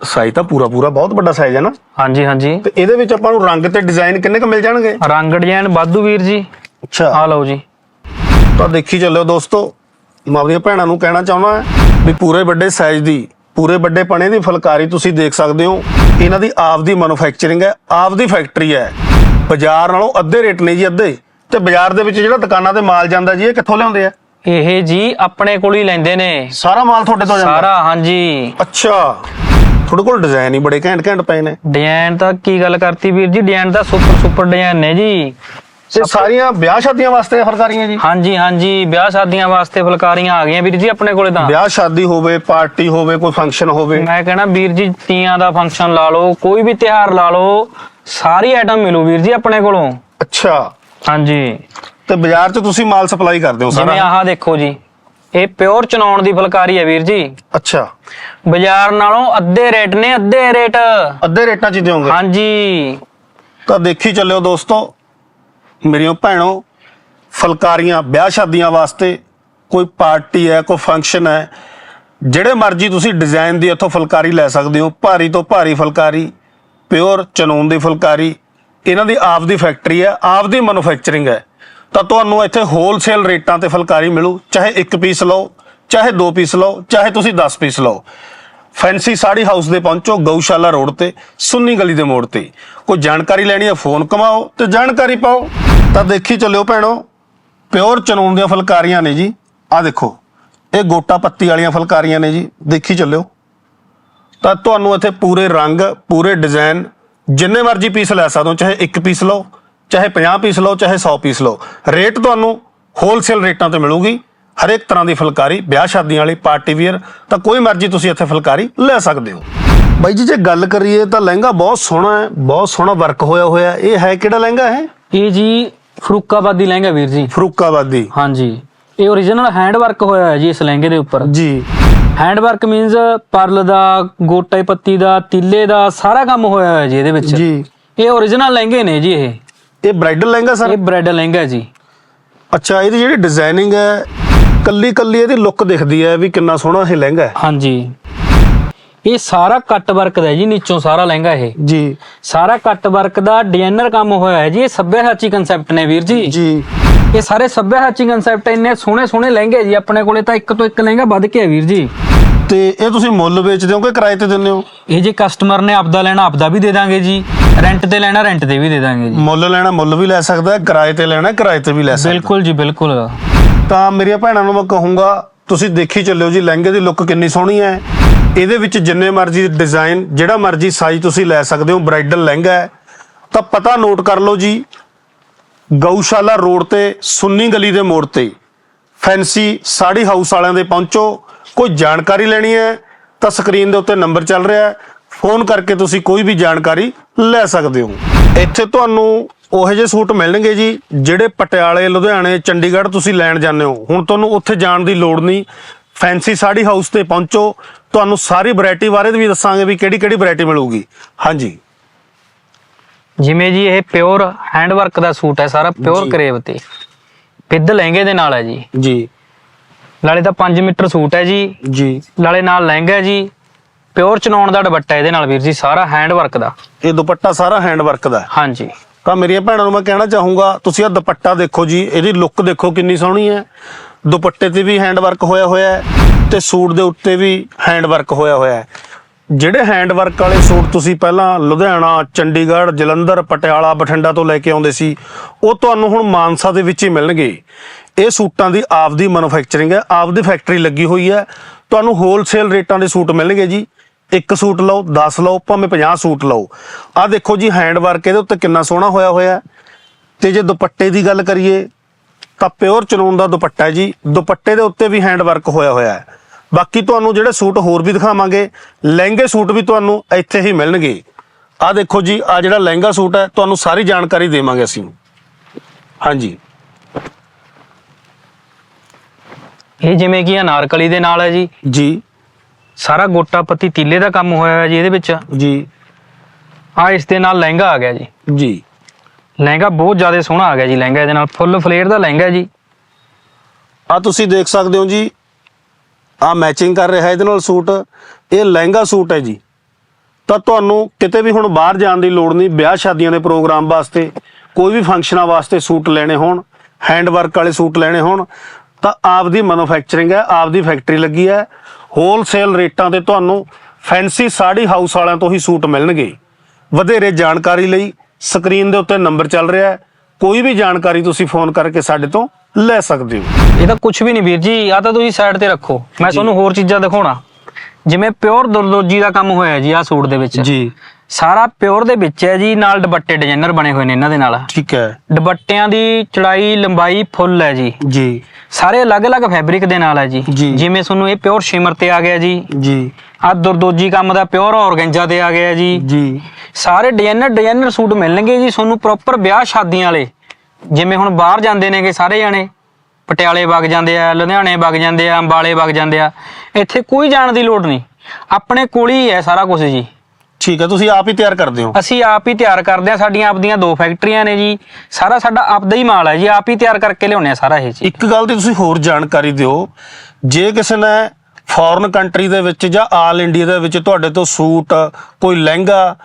ਸਾਈਜ਼ ਤਾਂ ਪੂਰਾ ਪੂਰਾ ਬਹੁਤ ਵੱਡਾ ਸਾਈਜ਼ ਹੈ ਨਾ। ਹਾਂਜੀ ਹਾਂਜੀ। ਤੇ ਇਹਦੇ ਵਿੱਚ ਆਪਾਂ ਨੂੰ ਰੰਗ ਤੇ ਡਿਜ਼ਾਈਨ ਕਿੰਨੇ ਕ ਮਿਲ ਜਾਣਗੇ? ਰੰਗ ਡਿਜ਼ਾਈਨ ਵਾਧੂ ਵੀਰ ਜੀ। ਅੱਛਾ। ਆ ਲਓ ਜੀ। ਤਾਂ ਦੇਖੀ ਚੱਲਿਓ ਦੋਸਤੋ ਮੈਂ ਆਪਣੀਆਂ ਭੈਣਾਂ ਨੂੰ ਕਹਿਣਾ ਚਾਹੁੰਦਾ ਵੀ ਪੂਰੇ ਵੱਡੇ ਸਾਈਜ਼ ਦੀ ਪੂਰੇ ਵੱਡੇ ਪਣੇ ਦੀ ਫੁਲਕਾਰੀ ਤੁਸੀਂ ਦੇਖ ਸਕਦੇ ਹੋ। ਇਹਨਾਂ ਦੀ ਆਪ ਦੀ ਮੈਨੂਫੈਕਚਰਿੰਗ ਹੈ ਆਪ ਦੀ ਫੈਕਟਰੀ ਹੈ। ਬਾਜ਼ਾਰ ਨਾਲੋਂ ਅੱਧੇ ਰੇਟ ਨੇ ਜੀ ਅੱਧੇ। ਤੇ ਬਾਜ਼ਾਰ ਦੇ ਵਿੱਚ ਜਿਹੜਾ ਦੁਕਾਨਾਂ ਤੇ ਮਾਲ ਜਾਂਦਾ ਜੀ ਇਹ ਕਿੱਥੋਂ ਲਿਆਉਂਦੇ ਆ? ਇਹ ਜੀ ਆਪਣੇ ਕੋਲ ਹੀ ਲੈਂਦੇ ਨੇ। ਸਾਰਾ ਮਾਲ ਤੁਹਾਡੇ ਤੋਂ ਜਾਂਦਾ? ਸਾਰਾ ਹਾਂਜੀ। ਅੱਛਾ। ਤੁਹਾਡੇ ਕੋਲ ਡਿਜ਼ਾਈਨ ਹੀ ਬੜੇ ਘੈਂਟ ਘੈਂਟ ਪਏ ਨੇ। ਡਿਜ਼ਾਈਨ ਤਾਂ ਕੀ ਗੱਲ ਕਰਤੀ ਵੀਰ ਜੀ? ਡਿਜ਼ਾਈਨ ਤਾਂ ਸੁਪਰ ਸੁਪਰ ਡਿਜ਼ਾਈਨ ਨੇ ਜੀ। ਤੇ ਸਾਰੀਆਂ ਵਿਆਹ ਸ਼ਾਦੀਆਂ ਵਾਸਤੇ ਫਰਕਾਰੀਆਂ ਜੀ? ਹਾਂਜੀ ਹਾਂਜੀ। ਵਿਆਹ ਸ਼ਾਦੀਆਂ ਵਾਸਤੇ ਫੁਲਕਾਰੀਆਂ ਆ ਗਈਆਂ ਵੀਰ ਜੀ ਆਪਣੇ ਕੋਲੇ ਤਾਂ। ਵਿਆਹ ਸ਼ਾਦੀ ਹੋਵੇ ਪਾਰਟੀ ਹੋਵੇ ਕੋਈ ਫੰਕਸ਼ਨ ਹੋਵੇ। ਮੈਂ ਕਹਿਣਾ ਵੀਰ ਜੀ ਤੀਆਂ ਦਾ ਫੰਕਸ਼ਨ ਲਾ ਲਓ ਕੋਈ ਵੀ ਤਿਉਹਾਰ ਲਾ ਲਓ ਸਾਰੀ ਆਈਟਮ ਮਿਲੂ ਵੀਰ ਜੀ ਆਪਣੇ ਕੋਲੋਂ। ਅੱਛਾ। ਹਾਂਜੀ। ਤੇ ਬਾਜ਼ਾਰ 'ਚ ਤੁਸੀਂ ਮਾਲ ਸਪਲਾਈ ਕਰਦੇ ਹੋ ਜਿਵੇਂ ਸਾਰਾ ਆਹ ਦੇਖੋ ਜੀ ਇਹ ਪਿਓਰ ਚਨਾਉਣ ਦੀ ਫੁਲਕਾਰੀ ਹੈ ਵੀਰ ਜੀ। ਅੱਛਾ। ਬਾਜ਼ਾਰ ਨਾਲੋਂ ਅੱਧੇ ਰੇਟ ਨੇ ਅੱਧੇ ਰੇਟ। ਅੱਧੇ ਰੇਟਾਂ 'ਚ ਹੀ ਦਿਓਗੇ? ਹਾਂਜੀ। ਤਾਂ ਦੇਖੀ ਚੱਲਿਓ ਦੋਸਤੋ ਮੇਰੀਆਂ ਭੈਣੋ ਫਲਕਾਰੀਆਂ ਵਿਆਹ ਸ਼ਾਦੀਆਂ ਵਾਸਤੇ ਕੋਈ ਪਾਰਟੀ ਹੈ ਕੋਈ ਫੰਕਸ਼ਨ ਹੈ ਜਿਹੜੇ ਮਰਜ਼ੀ ਤੁਸੀਂ ਡਿਜ਼ਾਈਨ ਦੀ ਇੱਥੋਂ ਫੁਲਕਾਰੀ ਲੈ ਸਕਦੇ ਹੋ ਭਾਰੀ ਤੋਂ ਭਾਰੀ ਫੁਲਕਾਰੀ ਪਿਓਰ ਚਨੂਨ ਦੀ ਫੁਲਕਾਰੀ ਇਹਨਾਂ ਦੀ ਆਪ ਦੀ ਫੈਕਟਰੀ ਹੈ ਆਪ ਦੀ ਮੈਨੂਫੈਕਚਰਿੰਗ ਹੈ। ਤਾਂ ਤੁਹਾਨੂੰ ਇੱਥੇ ਹੋਲਸੇਲ ਰੇਟਾਂ ਤੇ ਫੁਲਕਾਰੀ ਮਿਲੂ, ਚਾਹੇ ਇੱਕ ਪੀਸ ਲਓ, ਚਾਹੇ ਦੋ ਪੀਸ ਲਓ, ਚਾਹੇ ਤੁਸੀਂ 10 ਪੀਸ ਲਓ। ਫੈਂਸੀ ਸਾੜੀ ਹਾਊਸ ਦੇ ਪਹੁੰਚੋ, ਗਊਸ਼ਾਲਾ ਰੋਡ ਤੇ, ਸੁੰਨੀ ਗਲੀ ਦੇ ਮੋੜ ਤੇ। ਕੋਈ ਜਾਣਕਾਰੀ ਲੈਣੀ ਹੈ, ਫੋਨ ਕਮਾਓ ਤੇ ਜਾਣਕਾਰੀ ਪਾਓ। ਤਾਂ ਦੇਖੀ ਚੱਲਿਓ ਭੈਣੋ ਪਿਓਰ ਚਨੂਨ ਦੀਆਂ ਫੁਲਕਾਰੀਆਂ ਨੇ ਜੀ। ਆਹ ਦੇਖੋ, ਇਹ ਗੋਟਾ ਪੱਤੀ ਵਾਲੀਆਂ ਫੁਲਕਾਰੀਆਂ ਨੇ ਜੀ। ਦੇਖੀ ਚੱਲਿਓ। ਤਾਂ ਤੁਹਾਨੂੰ ਇੱਥੇ ਪੂਰੇ ਰੰਗ, ਪੂਰੇ ਡਿਜ਼ਾਈਨ ਜਿੰਨੇ ਮਰਜ਼ੀ ਪੀਸ ਲੈ ਸਕਦੇ ਹੋ ਚਾਹੇ ਇੱਕ ਪੀਸ ਲਓ ਚਾਹੇ 50 ਪੀਸ ਲਓ ਚਾਹੇ 100 ਪੀਸ ਲਓ। ਰੇਟ ਤੁਹਾਨੂੰ ਹੋਲਸੇਲ ਰੇਟਾਂ ਤੇ ਮਿਲੂਗੀ। ਹਰੇਕ ਤਰ੍ਹਾਂ ਦੀ ਫੁਲਕਾਰੀ ਵਿਆਹ ਸ਼ਾਦੀਆਂ ਵਾਲੀ ਪਾਰਟੀ ਵੀਅਰ ਤਾਂ ਕੋਈ ਮਰਜ਼ੀ ਤੁਸੀਂ ਇੱਥੇ ਫੁਲਕਾਰੀ ਲੈ ਸਕਦੇ ਹੋ। ਬਾਈ ਜੀ ਜੇ ਗੱਲ ਕਰੀਏ ਤਾਂ ਲਹਿੰਗਾ ਬਹੁਤ ਸੋਹਣਾ ਹੈ ਬਹੁਤ ਸੋਹਣਾ ਵਰਕ ਹੋਇਆ ਹੋਇਆ। ਇਹ ਹੈ ਕਿਹੜਾ ਲਹਿੰਗਾ ਹੈ ਇਹ ਜੀ ਫਰੂਕਾਬਾਦੀ ਲਹਿੰਗਾ ਵੀਰ ਜੀ। ਫਰੂਕਾਬਾਦੀ। ਹਾਂਜੀ। ਇਹ origignal ਹੈਂਡ ਵਰਕ ਹੋਇਆ ਹੈ ਜੀ ਇਸ ਲਹਿੰਗੇ ਦੇ ਉੱਪਰ। ਜੀ। ਹੈਂਡ ਵਰਕ ਮੀਨਸ ਪਰਲ ਦਾ ਗੋਟੇ ਪੱਤੀ ਦਾ ਤਿੱਲੇ ਦਾ ਸਾਰਾ ਕੰਮ ਹੋਇਆ ਹੋਇਆ ਜੀ ਇਹਦੇ ਵਿੱਚ। ਜੀ। ਇਹ origignal ਲਹਿੰਗੇ ਨੇ ਜੀ ਇਹ। ਇਹ ਬ੍ਰਾਈਡਲ ਲਹਿੰਗਾ ਸਰ ਇਹ ਬ੍ਰਾਈਡਲ ਲਹਿੰਗਾ ਜੀ। ਅੱਛਾ ਇਹਦੀ ਜਿਹੜੀ ਡਿਜ਼ਾਈਨਿੰਗ ਹੈ ਕੱਲੀ ਕੱਲੀ ਇਹਦੀ ਲੁੱਕ ਦਿਖਦੀ ਹੈ ਵੀ ਕਿੰਨਾ ਸੋਹਣਾ ਇਹ ਲਹਿੰਗਾ ਹੈ। ਹਾਂਜੀ। ਇਹ ਸਾਰਾ ਕੱਟ ਵਰਕ ਦਾ ਜੀ ਨੀਚੋਂ ਸਾਰਾ ਲਹਿੰਗਾ ਇਹ। ਜੀ। ਸਾਰਾ ਕੱਟ ਵਰਕ ਦਾ ਡਿਜ਼ਾਈਨਰ ਕੰਮ ਹੋਇਆ ਹੈ ਜੀ ਇਹ ਸੱਭਿਆਚਾਰੀ ਕਨਸੈਪਟ ਨੇ ਵੀਰ ਜੀ। ਜੀ। ਇਹ ਸਾਰੇ ਸੱਭਿਆਚਾਰੀ ਕਨਸੈਪਟ ਇੰਨੇ ਸੋਹਣੇ ਸੋਹਣੇ ਲਹਿੰਗੇ ਜੀ ਆਪਣੇ ਕੋਲੇ ਤਾਂ ਇੱਕ ਤੋਂ ਇੱਕ ਲਹਿੰਗਾ ਵੱਧ ਕੇ ਹੈ ਵੀਰ ਜੀ। ਤੇ ਇਹ ਤੁਸੀਂ ਮੁੱਲ ਵੇਚਦੇ ਹੋ ਕਿ ਕਿਰਾਏ ਤੇ ਦਿੰਦੇ ਹੋ? ਇਹ ਜੇ ਕਸਟਮਰ ਨੇ ਆਪਦਾ ਲੈਣਾ ਆਪਦਾ ਵੀ ਦੇ ਦਾਂਗੇ ਜੀ। ਰੈਂਟ ਤੇ ਲੈਣਾ ਰੈਂਟ ਤੇ ਵੀ ਦੇ ਦਾਂਗੇ ਜੀ। ਮੁੱਲ ਲੈਣਾ ਮੁੱਲ ਵੀ ਲੈ ਸਕਦਾ ਹੈ ਕਿਰਾਏ ਤੇ ਲੈਣਾ ਕਿਰਾਏ ਤੇ ਵੀ ਲੈ ਸਕਦਾ। ਬਿਲਕੁਲ ਜੀ ਬਿਲਕੁਲ। ਤਾਂ ਮੇਰੀਆਂ ਭੈਣਾਂ ਨੂੰ ਮੈਂ ਕਹੂੰਗਾ ਤੁਸੀਂ ਦੇਖੀ ਚੱਲਿਓ ਜੀ ਲਹਿੰਗੇ ਦੀ ਲੁੱਕ ਕਿੰਨੀ ਸੋਹਣੀ ਹੈ। ਇਹਦੇ ਵਿੱਚ ਜਿੰਨੇ ਮਰਜ਼ੀ ਡਿਜ਼ਾਈਨ ਜਿਹੜਾ ਮਰਜ਼ੀ ਸਾਈਜ਼ ਤੁਸੀਂ ਲੈ ਸਕਦੇ ਹੋ ਬ੍ਰਾਈਡਲ ਲਹਿੰਗਾ ਹੈ। ਤਾਂ ਪਤਾ ਨੋਟ ਕਰ ਲਓ ਜੀ ਗਊਸ਼ਾਲਾ ਰੋਡ ਤੇ, ਸੁੰਨੀ ਗਲੀ ਦੇ ਮੋੜ ਤੇ। ਫੈਂਸੀ ਸਾੜੀ ਹਾਊਸ ਵਾਲਿਆਂ ਦੇ ਪਹੁੰਚੋ। ਕੋਈ ਜਾਣਕਾਰੀ ਲੈਣੀ ਹੈ ਤਾਂ ਸਕਰੀਨ ਦੇ ਉੱਤੇ ਨੰਬਰ ਚੱਲ ਰਿਹਾ ਹੈ। ਫੋਨ ਕਰਕੇ ਤੁਸੀਂ ਕੋਈ ਵੀ ਜਾਣਕਾਰੀ ਲੈ ਸਕਦੇ ਹੋ। ਇੱਥੇ ਤੁਹਾਨੂੰ ਉਹੋ ਜਿਹੇ ਸੂਟ ਮਿਲਣਗੇ ਜੀ, ਜਿਹੜੇ ਪਟਿਆਲੇ, ਲੁਧਿਆਣੇ, ਚੰਡੀਗੜ੍ਹ ਤੁਸੀਂ ਲੈਣ ਜਾਂਦੇ ਹੋ। ਹੁਣ ਤੁਹਾਨੂੰ ਉੱਥੇ ਜਾਣ ਦੀ ਲੋੜ ਨਹੀਂ। ਫੈਂਸੀ ਸਾੜੀ ਹਾਊਸ ਤੇ ਪਹੁੰਚੋ। ਤੁਹਾਨੂੰ ਸਾਰੀ ਵੈਰਾਈਟੀ ਬਾਰੇ ਵੀ ਦੱਸਾਂਗੇ ਵੀ ਕਿਹੜੀ ਕਿਹੜੀ ਵੈਰਾਈਟੀ ਮਿਲੂਗੀ। ਹਾਂਜੀ। ਜਿਵੇਂ ਜੀ ਇਹ ਪਿਓਰ ਹੈਂਡ ਵਰਕ ਦਾ ਸੂਟ ਹੈ ਸਾਰਾ ਪਿਓਰ ਜੀ। ਕਰੇਵ ਤੇ। ਵਿਦ ਲਹਿੰਗੇ ਦੇ ਨਾਲ ਹੈ ਜੀ। ਜੀ। ਨਾਲੇ ਤਾਂ 5 ਮੀਟਰ ਸੂਟ ਹੈ ਜੀ। ਜੀ। ਨਾਲੇ ਨਾਲ ਲਹਿੰਗਾ ਹੈ ਜੀ। ਪਿਓਰ ਚਨਾਉਣ ਦਾ ਦੁਪੱਟਾ ਇਹਦੇ ਨਾਲ ਵੀਰ ਜੀ ਸਾਰਾ ਹੈਂਡ ਵਰਕ ਦਾ। ਇਹ ਦੁਪੱਟਾ ਸਾਰਾ ਹੈਂਡ ਵਰਕ ਦਾ ਹੈ। ਹਾਂਜੀ। ਤਾਂ ਮੇਰੀਆਂ ਭੈਣਾਂ ਨੂੰ ਮੈਂ ਕਹਿਣਾ ਚਾਹੂੰਗਾ ਤੁਸੀਂ ਇਹ ਦੁਪੱਟਾ ਦੇਖੋ ਜੀ ਇਹਦੀ ਲੁੱਕ ਦੇਖੋ ਕਿੰਨੀ ਸੋਹਣੀ ਹੈ। ਦੁਪੱਟੇ ਤੇ ਵੀ ਹੈਂਡ ਵਰਕ ਹੋਇਆ ਹੋਇਆ ਹੈ ਤੇ ਸੂਟ ਦੇ ਉੱਤੇ ਵੀ ਹੈਂਡ ਵਰਕ ਹੋਇਆ ਹੋਇਆ ਹੈ। ਜਿਹੜੇ ਹੈਂਡ ਵਰਕ ਵਾਲੇ ਸੂਟ ਤੁਸੀਂ ਪਹਿਲਾਂ ਲੁਧਿਆਣਾ, ਚੰਡੀਗੜ੍ਹ, ਜਲੰਧਰ, ਪਟਿਆਲਾ, ਬਠਿੰਡਾ ਤੋਂ ਲੈ ਕੇ ਆਉਂਦੇ ਸੀ, ਉਹ ਤੁਹਾਨੂੰ ਹੁਣ ਮਾਨਸਾ ਦੇ ਵਿੱਚ ਹੀ ਮਿਲਣਗੇ। ਇਹ ਸੂਟਾਂ ਦੀ ਆਪਦੀ ਮੈਨੂਫੈਕਚਰਿੰਗ ਹੈ, ਆਪਦੀ ਫੈਕਟਰੀ ਲੱਗੀ ਹੋਈ ਹੈ। ਤੁਹਾਨੂੰ ਹੋਲਸੇਲ ਰੇਟਾਂ ਦੇ ਸੂਟ ਮਿਲਣਗੇ ਜੀ। ਇੱਕ ਸੂਟ ਲਓ 10 ਲਓ, ਭਾਵੇਂ 50 ਸੂਟ ਲਓ। ਆਹ ਦੇਖੋ ਜੀ ਹੈਂਡ ਵਰਕ ਇਹਦੇ ਉੱਤੇ ਕਿੰਨਾ ਸੋਹਣਾ ਹੋਇਆ ਹੋਇਆ ਹੈ। ਤੇ ਜੇ ਦੁਪੱਟੇ ਦੀ ਗੱਲ ਕਰੀਏ, ਤਾਂ ਪਿਓਰ ਚਨੂਨ ਦਾ ਦੁਪੱਟਾ ਹੈ ਜੀ। ਦੁਪੱਟੇ ਦੇ ਉੱਤੇ ਵੀ ਹੈਂਡ ਵਰਕ ਹੋਇਆ ਹੋਇਆ ਹੈ। ਬਾਕੀ ਤੁਹਾਨੂੰ ਜਿਹੜੇ ਸੂਟ ਹੋਰ ਵੀ ਦਿਖਾਵਾਂਗੇ ਲਹਿੰਗੇ ਸੂਟ ਵੀ ਤੁਹਾਨੂੰ ਇੱਥੇ ਹੀ ਮਿਲਣਗੇ। ਆਹ ਦੇਖੋ ਜੀ ਆ ਜਿਹੜਾ ਲਹਿੰਗਾ ਸੂਟ ਹੈ ਤੁਹਾਨੂੰ ਸਾਰੀ ਜਾਣਕਾਰੀ ਦੇਵਾਂਗੇ ਅਸੀਂ। ਹਾਂਜੀ। ਇਹ ਜਿਵੇਂ ਕਿ ਅਨਾਰਕਲੀ ਦੇ ਨਾਲ ਹੈ ਜੀ। ਜੀ। ਸਾਰਾ ਗੋਟਾ ਪੱਤੀ ਤੀਲੇ ਦਾ ਕੰਮ ਹੋਇਆ ਹੋਇਆ ਜੀ ਇਹਦੇ ਵਿੱਚ। ਜੀ। ਆ ਇਸ ਦੇ ਨਾਲ ਲਹਿੰਗਾ ਆ ਗਿਆ ਜੀ। ਜੀ। ਲਹਿੰਗਾ ਬਹੁਤ ਜ਼ਿਆਦਾ ਸੋਹਣਾ ਆ ਗਿਆ ਜੀ ਲਹਿੰਗਾ ਇਹਦੇ ਨਾਲ। ਫੁੱਲ ਫਲੇਅਰ ਦਾ ਲਹਿੰਗਾ ਹੈ ਜੀ। ਆ ਤੁਸੀਂ ਦੇਖ ਸਕਦੇ ਹੋ ਜੀ ਆ ਮੈਚਿੰਗ ਕਰ ਰਿਹਾ ਇਹਦੇ ਨਾਲ ਸੂਟ। ਇਹ ਲਹਿੰਗਾ ਸੂਟ ਹੈ ਜੀ। ਤਾਂ ਤੁਹਾਨੂੰ ਕਿਤੇ ਵੀ ਹੁਣ ਬਾਹਰ ਜਾਣ ਦੀ ਲੋੜ ਨਹੀਂ, ਵਿਆਹ ਸ਼ਾਦੀਆਂ ਦੇ ਪ੍ਰੋਗਰਾਮ ਵਾਸਤੇ, ਕੋਈ ਵੀ ਫੰਕਸ਼ਨਾਂ ਵਾਸਤੇ ਸੂਟ ਲੈਣੇ ਹੋਣ ਹੈਂਡ ਵਰਕ ਵਾਲੇ ਸੂਟ ਲੈਣੇ ਹੋਣ, ਤਾਂ ਆਪਦੀ ਮੈਨੂਫੈਕਚਰਿੰਗ ਹੈ, ਆਪਦੀ ਫੈਕਟਰੀ ਲੱਗੀ ਹੈ। ਹੋਲਸੇਲ ਰੇਟਾਂ ਤੇ ਤੁਹਾਨੂੰ ਫੈਂਸੀ ਸਾੜੀ ਹਾਊਸ ਵਾਲਿਆਂ ਤੋਂ ਹੀ ਸੂਟ ਮਿਲਣਗੇ। ਵਧੇਰੇ ਜਾਣਕਾਰੀ ਲਈ ਸਕਰੀਨ ਦੇ ਉੱਤੇ ਨੰਬਰ ਚੱਲ ਰਿਹਾ ਹੈ। ਕੋਈ ਵੀ ਜਾਣਕਾਰੀ ਤੁਸੀਂ ਫੋਨ ਕਰਕੇ ਸਾਡੇ ਤੋਂ ਲੈ ਸਕਦੇ ਹੋ। ਇਹ ਤਾਂ ਕੁਝ ਵੀ ਨਹੀਂ ਵੀਰ ਜੀ ਆ ਤਾਂ ਤੁਸੀਂ ਸਾਈਡ ਤੇ ਰੱਖੋ। ਮੈਂ ਤੁਹਾਨੂੰ ਹੋਰ ਚੀਜ਼ਾਂ ਦਿਖਾਉਣਾ। ਜਿਵੇਂ ਪਿਓਰ ਦੁਰਦੋਜੀ ਦਾ ਕੰਮ ਹੋਇਆ ਜੀ ਆ ਸੂਟ ਦੇ ਵਿੱਚ। ਜੀ। ਸਾਰਾ ਪਿਓਰ ਦੇ ਵਿੱਚ ਹੈ ਜੀ ਨਾਲ ਦੁਪੱਟੇ ਡਿਜ਼ਾਈਨਰ ਬਣੇ ਹੋਏ ਨੇ ਇਹਨਾਂ ਦੇ ਨਾਲ। ਠੀਕ ਹੈ। ਦੁਪੱਟਿਆਂ ਦੀ ਚੜਾਈ ਲੰਬਾਈ ਫੁੱਲ ਹੈ ਜੀ। ਜੀ। ਸਾਰੇ ਅਲੱਗ-ਅਲੱਗ ਫੈਬਰਿਕ ਦੇ ਨਾਲ ਹੈ ਜੀ। ਜੀ। ਜਿਵੇਂ ਤੁਹਾਨੂੰ ਇਹ ਪਿਓਰ ਸ਼ਿਮਰ ਤੇ ਆ ਗਿਆ ਜੀ। ਜੀ। ਆ ਦੁਰਦੋਜੀ ਕੰਮ ਦਾ ਪਿਓਰ ਔਰਗੈਂਜਾ ਤੇ ਆ ਗਿਆ ਜੀ। ਜੀ। ਸਾਰੇ ਡਿਜ਼ਾਈਨਰ ਡਿਜ਼ਾਈਨਰ ਸੂਟ ਮਿਲਣਗੇ ਜੀ ਤੁਹਾਨੂੰ ਪ੍ਰੋਪਰ ਵਿਆਹ ਸ਼ਾਦੀਆਂ ਵਾਲੇ। ਜਿਵੇਂ ਹੁਣ ਬਾਹਰ ਜਾਂਦੇ ਨੇਗੇ ਸਾਰੇ ਜਾਣੇ ਪਟਿਆਲੇ ਵਗ ਜਾਂਦੇ ਆ ਲੁਧਿਆਣੇ ਵਗ ਜਾਂਦੇ ਆ ਅੰਬਾਲੇ ਵਗ ਜਾਂਦੇ ਆ ਇੱਥੇ ਕੋਈ ਜਾਣ ਦੀ ਲੋੜ ਨਹੀਂ। ਆਪਣੇ ਕੋਲ ਹੀ ਹੈ ਸਾਰਾ ਕੁਝ ਜੀ। ਠੀਕ ਹੈ ਤੁਸੀਂ ਆਪ ਹੀ ਤਿਆਰ ਕਰਦੇ ਹੋ। ਅਸੀਂ ਆਪ ਹੀ ਤਿਆਰ ਕਰਦੇ ਆ ਸਾਡੀਆਂ ਆਪਦੀਆਂ ਦੋ ਫੈਕਟਰੀਆਂ ਨੇ ਜੀ। ਸਾਰਾ ਸਾਡਾ ਆਪਦਾ ਹੀ ਮਾਲ ਹੈ ਜੀ ਆਪ ਹੀ ਤਿਆਰ ਕਰਕੇ ਲਿਆਉਂਦੇ ਆ ਸਾਰਾ ਇਹ ਜੀ ਇੱਕ ਗੱਲ ਦੀ ਤੁਸੀਂ ਹੋਰ ਜਾਣਕਾਰੀ ਦਿਓ ਜੇ ਕਿਸੇ ਨੇ ਫੋਰਨ ਕੰਟਰੀ ਦੇ ਵਿੱਚ ਜਾਂ ਆਲ ਇੰਡੀਆ ਦੇ ਵਿੱਚ ਤੁਹਾਡੇ ਤੋਂ ਸੂਟ ਕੋਈ ਲਹਿੰਗਾ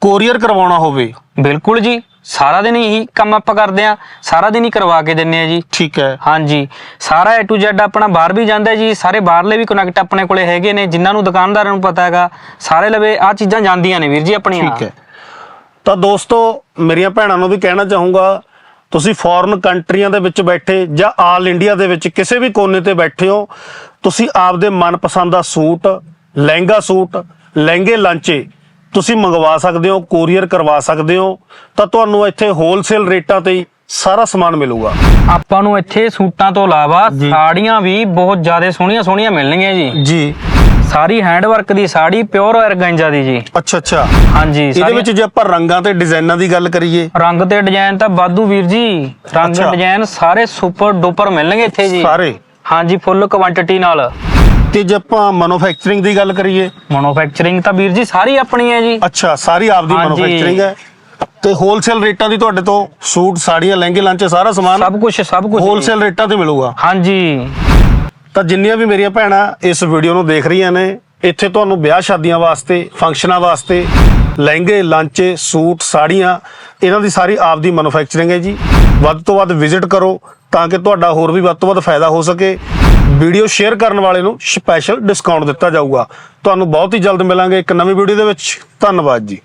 ਕੋਰੀਅਰ ਕਰਵਾਉਣਾ ਹੋਵੇ ਬਿਲਕੁਲ ਜੀ। ਸਾਰਾ ਦਿਨ ਇਹੀ ਕੰਮ ਆਪਾਂ ਕਰਦੇ ਆ ਸਾਰਾ ਦਿਨ ਹੀ ਕਰਵਾ ਕੇ ਦਿੰਨੇ ਆ ਜੀ। ਠੀਕ ਹੈ। ਹਾਂਜੀ ਸਾਰਾ A to Z ਆਪਣਾ ਬਾਹਰ ਵੀ ਜਾਂਦਾ ਹੈ ਜੀ ਸਾਰੇ ਬਾਹਰਲੇ ਵੀ ਕਨੈਕਟ ਆਪਣੇ ਕੋਲੇ ਹੈਗੇ ਨੇ ਜਿਨ੍ਹਾਂ ਨੂੰ ਦੁਕਾਨਦਾਰਾਂ ਨੂੰ ਪਤਾ ਹੈਗਾ ਸਾਰੇ ਲਵੇ ਆ ਚੀਜ਼ਾਂ ਜਾਂਦੀਆਂ ਨੇ ਵੀਰ ਜੀ ਆਪਣੀਆਂ। ਠੀਕ ਹੈ। ਤਾਂ ਦੋਸਤੋ ਮੇਰੀਆਂ ਭੈਣਾਂ ਨੂੰ ਵੀ ਕਹਿਣਾ ਚਾਹੂੰਗਾ ਤੁਸੀਂ ਫੋਰਨ ਕੰਟਰੀਆਂ ਦੇ ਵਿੱਚ ਬੈਠੇ ਜਾਂ ਆਲ ਇੰਡੀਆ ਦੇ ਵਿੱਚ ਕਿਸੇ ਵੀ ਕੋਨੇ ਤੇ ਬੈਠੇ ਹੋ ਤੁਸੀਂ ਆਪਦੇ ਮਨਪਸੰਦ ਦਾ ਸੂਟ ਲਹਿੰਗਾ ਸੂਟ ਲਹਿੰਗੇ ਲਾਂਚੇ ਤੁਸੀਂ ਮੰਗਵਾ ਸਕਦੇ ਹੋ ਕੋਰੀਅਰ ਕਰਵਾ ਸਕਦੇ ਹੋ ਤਾਂ ਤੁਹਾਨੂੰ ਇੱਥੇ ਹੋਲਸੇਲ ਰੇਟਾਂ ਤੇ ਹੀ ਸਾਰਾ ਸਮਾਨ ਮਿਲੂਗਾ। ਆਪਾਂ ਨੂੰ ਇੱਥੇ ਸੂਟਾਂ ਤੋਂ ਇਲਾਵਾ ਜੀ। ਸਾੜੀਆਂ ਵੀ ਬਹੁਤ ਜ਼ਿਆਦਾ ਸੋਹਣੀਆਂ ਸੋਹਣੀਆਂ ਮਿਲਣਗੀਆਂ ਜੀ। ਜੀ। ਸਾਰੀ ਹੈਂਡਵਰਕ ਦੀ ਸਾੜੀ ਪਿਓਰ ਔਰਗੈਂਜਾ ਦੀ ਜੀ। ਅੱਛਾ ਅੱਛਾ। ਹਾਂਜੀ ਇਹਦੇ ਸਾਰੀਆਂ- ਵਿੱਚ ਜੇ ਆਪਾਂ ਰੰਗਾਂ ਤੇ ਡਿਜ਼ਾਈਨਾਂ ਦੀ ਗੱਲ ਕਰੀਏ। ਰੰਗ ਤੇ ਡਿਜ਼ਾਈਨ ਤਾਂ ਬਾਦੂ ਵੀਰ ਜੀ। ਰੰਗ ਅੱਛਾ। ਡਿਜ਼ਾਈਨ ਸਾਰੇ ਸੁਪਰ ਡੁਪਰ ਮਿਲਣਗੇ ਇੱਥੇ ਜੀ। ਸਾਰੇ। ਹਾਂਜੀ ਫੁੱਲ ਕੁਆਂਟੀਟੀ ਨਾਲ। ਤੇ ਜੇ ਆਪਾਂ ਮੈਨੂਫੈਕਚਰਿੰਗ ਦੀ ਗੱਲ ਕਰੀਏ। ਮੈਨੂਫੈਕਚਰਿੰਗ ਤਾਂ ਵੀਰ ਜੀ ਸਾਰੀ ਆਪਣੀ ਹੈ ਜੀ। ਅੱਛਾ ਸਾਰੀ ਆਪਦੀ ਹਾਂਜੀ। ਮੈਨੂਫੈਕਚਰਿੰਗ ਹੈ। ਤੇ ਹੋਲਸੇਲ ਰੇਟਾਂ ਦੀ ਤੁਹਾਡੇ ਤੋਂ ਸੂਟ ਸਾੜੀਆਂ ਲਹਿੰਗੇ ਲਾਂਚੇ ਸਾਰਾ ਸਮਾਨ ਸਭ ਕੁਝ ਸਭ ਕੁਝ ਹੋਲਸੇਲ ਰੇਟਾਂ ਤੇ ਮਿਲੂਗਾ। ਹਾਂਜੀ। ਤਾਂ ਜਿੰਨੀਆਂ ਵੀ ਮੇਰੀਆਂ ਭੈਣਾਂ ਇਸ ਵੀਡੀਓ ਨੂੰ ਦੇਖ ਰਹੀਆਂ ਨੇ ਇੱਥੇ ਤੁਹਾਨੂੰ ਵਿਆਹ ਸ਼ਾਦੀਆਂ ਵਾਸਤੇ ਫੰਕਸ਼ਨਾਂ ਵਾਸਤੇ ਲਹਿੰਗੇ ਲਾਂਚੇ ਸੂਟ ਸਾੜੀਆਂ ਇਹਨਾਂ ਦੀ ਸਾਰੀ ਆਪਦੀ ਮੈਨੂਫੈਕਚਰਿੰਗ ਹੈ ਜੀ। ਵੱਧ ਤੋਂ ਵੱਧ ਵਿਜ਼ਿਟ ਕਰੋ ਤਾਂ ਕਿ ਤੁਹਾਡਾ ਹੋਰ ਵੀ ਵੱਧ ਤੋਂ ਵੱਧ ਫਾਇਦਾ ਹੋ ਸਕੇ। ਵੀਡੀਓ ਸ਼ੇਅਰ ਕਰਨ ਵਾਲੇ ਨੂੰ ਸਪੈਸ਼ਲ ਡਿਸਕਾਊਂਟ ਦਿੱਤਾ ਜਾਊਗਾ। ਤੁਹਾਨੂੰ ਬਹੁਤ ਹੀ ਜਲਦ ਮਿਲਾਂਗੇ ਇੱਕ ਨਵੀਂ ਵੀਡੀਓ ਦੇ ਵਿੱਚ। ਧੰਨਵਾਦ ਜੀ।